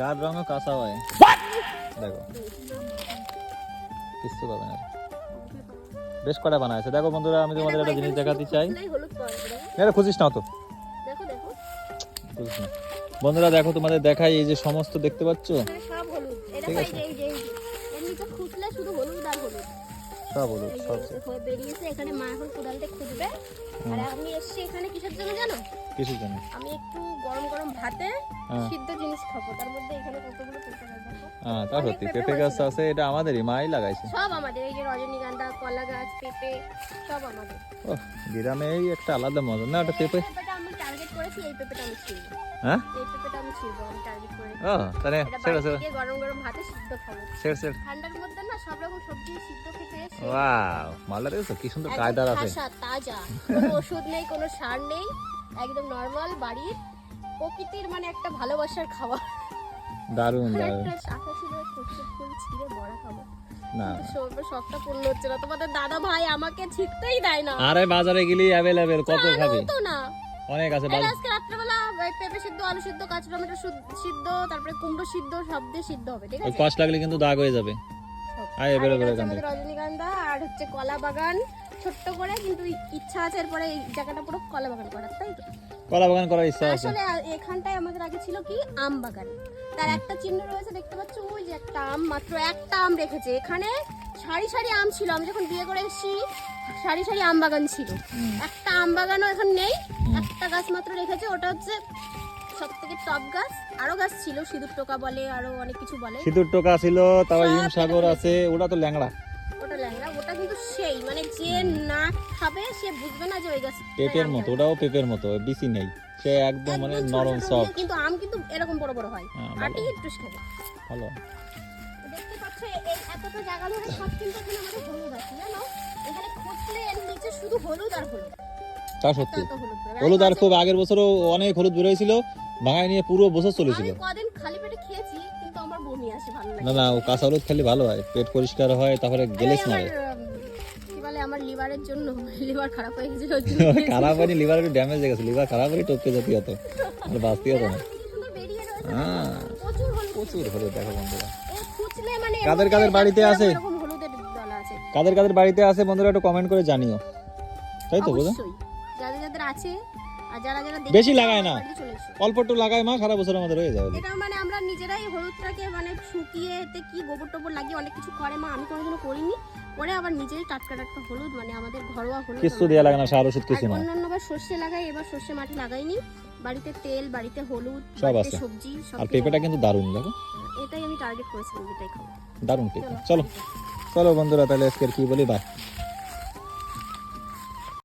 গার রঙও কাঁচা হয়। দেখো। কিচ্ছু পাবে না। বেশ কটা বানাইছে দেখো বন্ধুরা আমি তোমাদের একটা জিনিস দেখাতে চাই। এটা খুঁজিস না তো বন্ধুরা দেখো তোমাদের দেখাই এই যে সমস্ত দেখতে পাচ্ছ? এটা ঠিক আছে। শুধু হলুদ সব সব হয়ে বেরিয়েছে এখানে মা এখন কোদালটা খুঁজবে। আর আমি এসছি এখানে কিসের জন্য জানো? কিছু জানি আমি একটু গরম গরম ভাতে হ্যাঁ। সিদ্ধ জিনিস খাব তার মধ্যে এখানে কতগুলো পেঁপে গাছ দেখো। হ্যাঁ তা অনেক সত্যি পেঁপে গাছ আছে এটা আমাদেরই মাই লাগাইছে। সব আমাদের এই যে রজনীগন্ধা কলা গাছ পেঁপে সব আমাদের। ও গ্রামে এই একটা আলাদা মজা না একটা পেঁপে এই পেঁপেটা আমি হ্যাঁ? এই পেঁপেটা আমি ছিলবো আমি টার্গেট করে। ও তাহলে সেটা সেটা গরম গরম ভাতে সিদ্ধ খাব। সেট সেট ঠান্ডার মধ্যে না সব রকম সবজি সিদ্ধ খেতে এসে ওয়াও মালদা দেখছ কি সুন্দর একদম আছে। তাজা। কোনো ওষুধ নেই কোনো সার নেই একদম নর্মাল বাড়ির প্রকৃতির মানে একটা ভালোবাসার খাবার। দারুণ দারুণ। না। পূর্ণ হচ্ছে না। তোমাদের দাদা ভাই আমাকে ছিটতেই দেয় না। আরে বাজারে গেলি অ্যাভেলেবেল কত খাবি? তো না। অনেক আছে বাজার আজকে রাত্রেবেলা পেঁপে সিদ্ধ আলু সিদ্ধ কাঁচা টমেটো সিদ্ধ তারপরে কুমড়ো সিদ্ধ সব দিয়ে সিদ্ধ হবে ঠিক আছে? কষ্ট লাগলে কিন্তু দাগ হয়ে যাবে। আয়, আর বেরো, এটা বেরো হচ্ছে রজনীগন্ধা আর হচ্ছে কলা বাগান ছোট্ট করে কিন্তু ইচ্ছা আছে এরপরে এই জায়গাটা পুরো কলা বাগান করার তাই তো? কলা বাগান করার ইচ্ছা আছে। আসলে এখানটায় আমাদের আগে ছিল কি? আম বাগান। তার একটা চিহ্ন রয়েছে দেখতে পাচ্ছ? ওই যে একটা আম মাত্র একটা আম রেখেছে। এখানে সারি সারি আম ছিল। আমি যখন বিয়ে করে এসেছি সারি সারি আম বাগান ছিল। একটা আম বাগানও এখন নেই। একটা গাছ মাত্র রেখেছে। ওটা হচ্ছে সব থেকে টপ গাছ। আরও গাছ ছিল সিঁদুর টোকা বলে আরও অনেক কিছু বলে। সিঁদুর টোকা ছিল তারপর ইম সাগর আছে ওটা তো ল্যাংড়া। ওটা ল্যাংড়া। ওটা কিন্তু সেই মানে যে না খাবে সে বুঝবে না যে ওই গাছ পেঁপের মতো ওটাও পেঁপের মতো বিসি নেই। সে একদম মানে নরম সফট কিন্তু আম কিন্তু এরকম বড় বড় হয়। হ্যাঁ, আটি একটু খেতে ভালো। পাচ্ছ এই এতটা জায়গা ধরে সব কিন্তু এখানে আমাদের হলুদ আছে জানো? এখানে এর নিচে শুধু হলুদ আর হলুদ। তা সত্যি। হলুদ আর খুব আগের বছরও অনেক হলুদ বেরোয়েছিল ভাঙায় নিয়ে পুরো বছর চলেছিল। কদিন খালি পেটে খেয়েছি কিন্তু আমার বমি আসে ভালো লাগে না না। ও কাঁচা হলুদ খেলে ভালো হয় পেট পরিষ্কার হয় তারপরে আমার, লিভারের জন্য লিভার খারাপ হয়ে গেছিল ওই জন্য খেয়েছি। খারাপ হয়নি লিভার একটু ড্যামেজ হয়ে গেছে লিভার খারাপ হলে টপকে যেতে হতো আর বাঁচতে হতো না। কি সুন্দর বেরিয়ে রয়েছে হ্যাঁ প্রচুর হলুদ দেখো বন্ধুরা। এ খুঁজলে মানে কাদের কাদের বাড়িতে আছে? কাদের কাদের বাড়িতে আছে বন্ধুরা একটু কমেন্ট করে জানিও। তাই তো বলো যাদের যাদের আছে আর যারা যারা বেশি লাগায় না। অল্প একটু লাগাই মা সারা বছর আমাদের হয়ে যাবে এটা মানে আমরা নিজেরাই হলুদটাকে মানে শুকিয়ে এতে কি গোবর টোবর লাগিয়ে অনেক কিছু করে মা আমি কোনোদিনও করিনি। করে আবার নিজেই টাটকা টাটকা হলুদ মানে আমাদের ঘরোয়া হলুদ কিছু দেওয়া লাগে না সার ওষুধ কিছু না। অন্যান্য বার সর্ষে লাগাই এবার সর্ষে মাটি লাগাইনি। বাড়িতে তেল বাড়িতে হলুদ সব বাড়িতে আছে। সবজি সব আর পেঁপেটা কিন্তু দারুণ দেখো। এটাই আমি টার্গেট করেছিলাম এটাই খাব দারুণ পেঁপে। চলো। চলো বন্ধুরা তাহলে আজকের কি বলি? বাই।